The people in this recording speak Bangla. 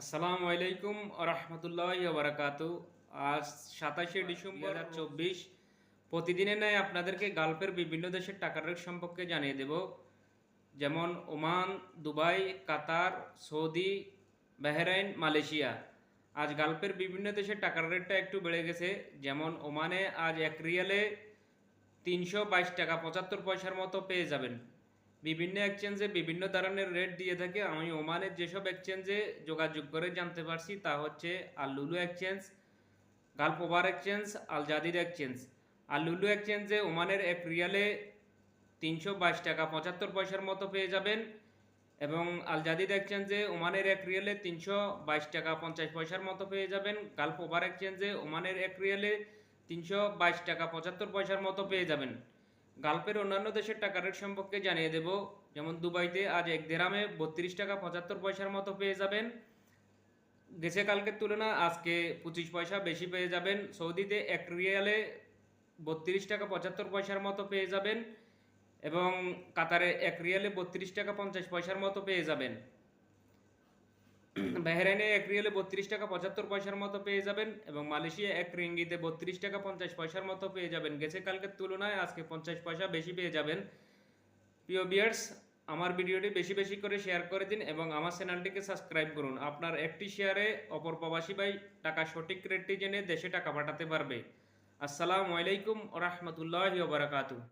আসসালামু আলাইকুম রহমতুল্লাহ বারাকাত। আজ সাতাশে ডিসেম্বর দু চব্বিশ। প্রতিদিনের ন্যায় আপনাদেরকে গালফের বিভিন্ন দেশের টাকার রেট সম্পর্কে জানিয়ে দেব। যেমন Oman, Dubai, Qatar, Saudi, Bahrain, Malaysia. আজ গালফের বিভিন্ন দেশের টাকার রেটটা একটু বেড়ে গেছে। যেমন ওমানে আজ এক রিয়ালে তিনশো বাইশ টাকা পঁচাত্তর পয়সার মতো পেয়ে যাবেন। বিভিন্ন এক্সচেঞ্জে বিভিন্ন ধরনের রেট দিয়ে থাকে। আমি ওমানের যেসব এক্সচেঞ্জে যোগাযোগ করে জানতে পারছি, তা হচ্ছে Al Lulu exchange over exchange Al Jadid exchange আর লুলু এক্সচেঞ্জে ওমানের এক রিয়ালে তিনশো বাইশ টাকা পঁচাত্তর পয়সার মতো পেয়ে যাবেন এবং আল জাদিদ এক্সচেঞ্জে ওমানের এক রিয়েলে তিনশো বাইশ টাকা পঞ্চাশ পয়সার মতো পেয়ে যাবেন। গালফ ওভার এক্সচেঞ্জে ওমানের এক রিয়েলে তিনশো বাইশ টাকা পঁচাত্তর পয়সার মতো পেয়ে যাবেন। গালফের অন্যান্য দেশের টাকা রেট সম্পর্কে জানিয়ে দেব। যেমন দুবাইতে আজ এক দেরামে বত্রিশ টাকা পঁচাত্তর পয়সার মতো পেয়ে যাবেন। গেছে কালকের তুলনা আজকে পঁচিশ পয়সা বেশি পেয়ে যাবেন। সৌদিতে এক রিয়ালে বত্রিশ টাকা পঁচাত্তর পয়সার মতো পেয়ে যাবেন এবং কাতারে এক রিয়ালে বত্রিশ টাকা পঞ্চাশ পয়সার মতো পেয়ে যাবেন। বাহরাইনে এক রিয়ালে বত্রিশ টাকা পঁচাত্তর পয়সার মতো পেয়ে যাবেন এবং মালয়েশিয়া এক রিঙ্গিতে বত্রিশ টাকা পঞ্চাশ পয়সার মতো পেয়ে যাবেন। গেছে কালকের তুলনায় আজকে পঞ্চাশ পয়সা বেশি পেয়ে যাবেন। প্রিয় বিয়ার্স আমার ভিডিওটি বেশি বেশি করে শেয়ার করে দিন এবং আমার চ্যানেলটিকে সাবস্ক্রাইব করুন। আপনার একটি শেয়ারে অপর প্রবাসী ভাই টাকা সঠিক রেটটি জেনে দেশে টাকা পাঠাতে পারবে। আসসালামু আলাইকুম রহমতুল্লাহ বারাকাতু